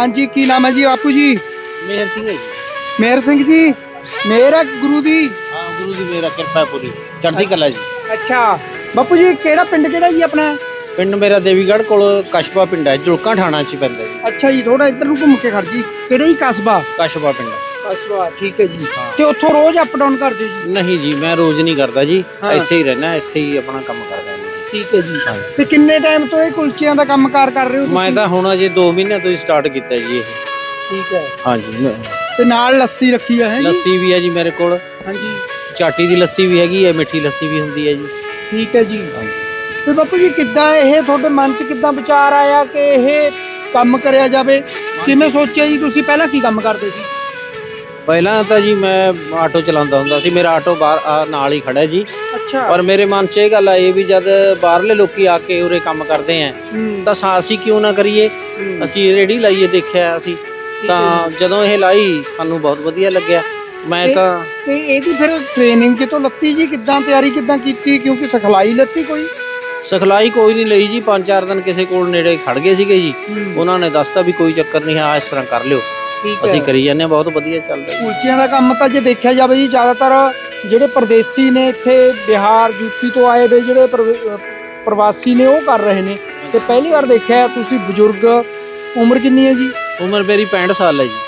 ਹਾਂਜੀ ਕੀ ਨਾਮ ਹੈ ਜੀ ਬਾਪੂ ਜੀ? ਮੇਹਰ ਸਿੰਘ ਹੈ ਜੀ। ਮੇਹਰ ਸਿੰਘ ਜੀ ਮੇਰ ਗੁਰੂ ਦੀ? ਹਾਂ ਗੁਰੂ ਦੀ ਮੇਰਾ ਕਿਰਪਾ ਪੂਰੀ। ਚੜ੍ਹਦੀ ਕਲਾ ਜੀ। ਅੱਛਾ ਬਾਪੂ ਜੀ ਕਿਹੜਾ ਪਿੰਡ ਕਿਹੜਾ ਜੀ ਆਪਣਾ? ਪਿੰਡ ਮੇਰਾ ਦੇਵੀਗੜ੍ਹ ਕੋਲ ਕਸ਼ਬਾ ਪਿੰਡ ਹੈ ਜੁਲਕਾ ਠਾਣਾ ਚ ਪੈਂਦਾ ਜੀ। ਅੱਛਾ ਜੀ ਥੋੜਾ ਇੱਧਰ ਨੂੰ ਘੁੰਮ ਕੇ ਖੜ ਜੀ। ਕਿਹੜਾ ਹੀ ਕਸਬਾ? ਕਸ਼ਬਾ ਪਿੰਡ। ਕਸਬਾ ਠੀਕ ਹੈ ਜੀ। ਤੇ ਉੱਥੋਂ ਰੋਜ਼ ਅਪ ਡਾਊਨ ਕਰਦੇ ਜੀ? ਨਹੀਂ ਜੀ ਮੈਂ ਰੋਜ਼ ਨਹੀਂ ਕਰਦਾ ਜੀ। ਹਾਂ। ਇੱਥੇ ਹੀ ਰਹਿਣਾ ਇੱਥੇ ਹੀ ਆਪਣਾ ਕੰਮ ਕਰਦਾ। ਜੀ ਠੀਕ ਹੈ ਜੀ। ਤੇ ਕਿੰਨੇ ਟਾਈਮ ਤੋਂ ਇਹ ਕੁਲਚਿਆਂ ਦਾ ਕੰਮਕਾਰ ਕਰ ਰਹੇ ਹੋ ਮੈਂ? ਤਾਂ ਹੁਣ ਅਜੇ 2 ਮਹੀਨਿਆਂ ਤੋਂ ਹੀ ਸਟਾਰਟ ਕੀਤਾ ਜੀ ਇਹ। ਠੀਕ ਹੈ। ਹਾਂਜੀ ਮੈਂ- ਤੇ ਨਾਲ ਲੱਸੀ ਰੱਖੀ ਹੈ ਜੀ? ਲੱਸੀ ਵੀ ਹੈ ਜੀ ਮੇਰੇ ਕੋਲ। ਹਾਂਜੀ। ਚਾਟੀ ਦੀ ਲੱਸੀ ਵੀ ਹੈਗੀ ਹੈ ਮਿੱਠੀ ਲੱਸੀ ਵੀ ਹੁੰਦੀ ਹੈ ਜੀ। ਠੀਕ ਹੈ ਜੀ। ਹਾਂਜੀ। ਤੇ ਬਾਪੂ ਜੀ ਕਿੱਦਾਂ ਇਹ ਤੁਹਾਡੇ ਮਨ 'ਚ ਕਿੱਦਾਂ ਵਿਚਾਰ ਆਇਆ ਕਿ ਇਹ ਕੰਮ ਕਰਿਆ ਜਾਵੇ? ਕਿਵੇਂ ਸੋਚਿਆ ਜੀ ਤੁਸੀਂ? ਪਹਿਲਾਂ ਕੀ ਕੰਮ ਕਰਦੇ ਸੀ? ਪਹਿਲਾਂ ਤਾਂ ਜੀ ਮੈਂ ਆਟੋ ਚਲਾਉਂਦਾ ਹੁੰਦਾ ਸੀ ਮੇਰਾ ਆਟੋ ਬਾਹਰ ਆ, ਨਾਲ ਹੀ ਖੜਾ ਜੀ। ਅੱਛਾ। ਪਰ ਮੇਰੇ ਮਨ 'ਚ ਇਹ ਗੱਲ ਆਈ ਵੀ ਜਦ ਬਾਹਰਲੇ ਲੋਕੀ ਆ ਕੇ ਉਰੇ ਕੰਮ ਕਰਦੇ ਆ ਹੂੰ, ਤਾਂ ਸਾ- ਅਸੀਂ ਕਿਉਂ ਨਾ ਕਰੀਏ? ਹੂੰ, ਅਸੀਂ ਰੇੜੀ ਲਾਈਏ ਦੇਖਿਆ ਅਸੀਂ ਠੀਕ ਹੈ ਤਾਂ ਜੀ। ਜਦੋਂ ਇਹ ਲਾਈ ਸਾਨੂੰ ਬਹੁਤ ਵਧੀਆ ਲੱਗਿਆ। ਮੈਂ ਤੇ- ਤਾਂ ਤੇ ਇਹਦੀ ਫਿਰ ਟ੍ਰੇਨਿੰਗ ਕਿਤੋਂ ਲੱਤੀ ਜੀ? ਕਿੱਦਾਂ ਤਿਆਰੀ ਕਿੱਦਾਂ ਕੀਤੀ? ਕਿਉਂਕਿ ਸਿਖਲਾਈ ਲੱਤੀ ਕੋਈ? ਸਿਖਲਾਈ ਕੋਈ ਨਹੀਂ ਲਈ ਜੀ ਪੰਜ ਚਾਰ ਦਿਨ ਕਿਸੇ ਕੋਲ ਨੇੜੇ ਖੜ ਗਏ ਸੀਗੇ ਜੀ। ਉਹਨਾਂ ਨੇ ਦੱਸਤਾ ਵੀ ਕੋਈ ਚੱਕਰ ਨਹੀਂ ਆ ਇਸ ਤਰ੍ਹਾਂ ਕਰ ਲਿਓ। ਠੀਕ ਅਸੀਂ ਹੈ। ਕਰੀ ਜਾਂਦੇ ਹਾਂ ਬਹੁਤ ਵਧੀਆ ਚੱਲਦਾ ਜੀ। ਕੁਲਚਿਆਂ ਦਾ ਕੰਮ ਤਾਂ ਜੇ ਦੇਖਿਆ ਜਾਵੇ ਜੀ ਜ਼ਿਆਦਾਤਰ ਜਿਹੜੇ ਪਰਦੇਸੀ ਨੇ ਇੱਥੇ ਬਿਹਾਰ ਯੂਪੀ ਤੋਂ ਆਏ ਵੇ ਜਿਹੜੇ ਪ੍ਰਵ- ਅਹ ਪ੍ਰਵਾਸੀ ਨੇ ਉਹ ਕਰ ਰਹੇ ਨੇ। ਤੇ ਪਹਿਲੀ ਵਾਰ ਦੇਖਿਆ ਤੁਸੀਂ ਬਜ਼ੁਰਗ ਉਮਰ ਕਿੰਨੀ ਹੈ ਜੀ? ਉਮਰ ਮੇਰੀ 65 ਸਾਲ ਹੈ ਜੀ।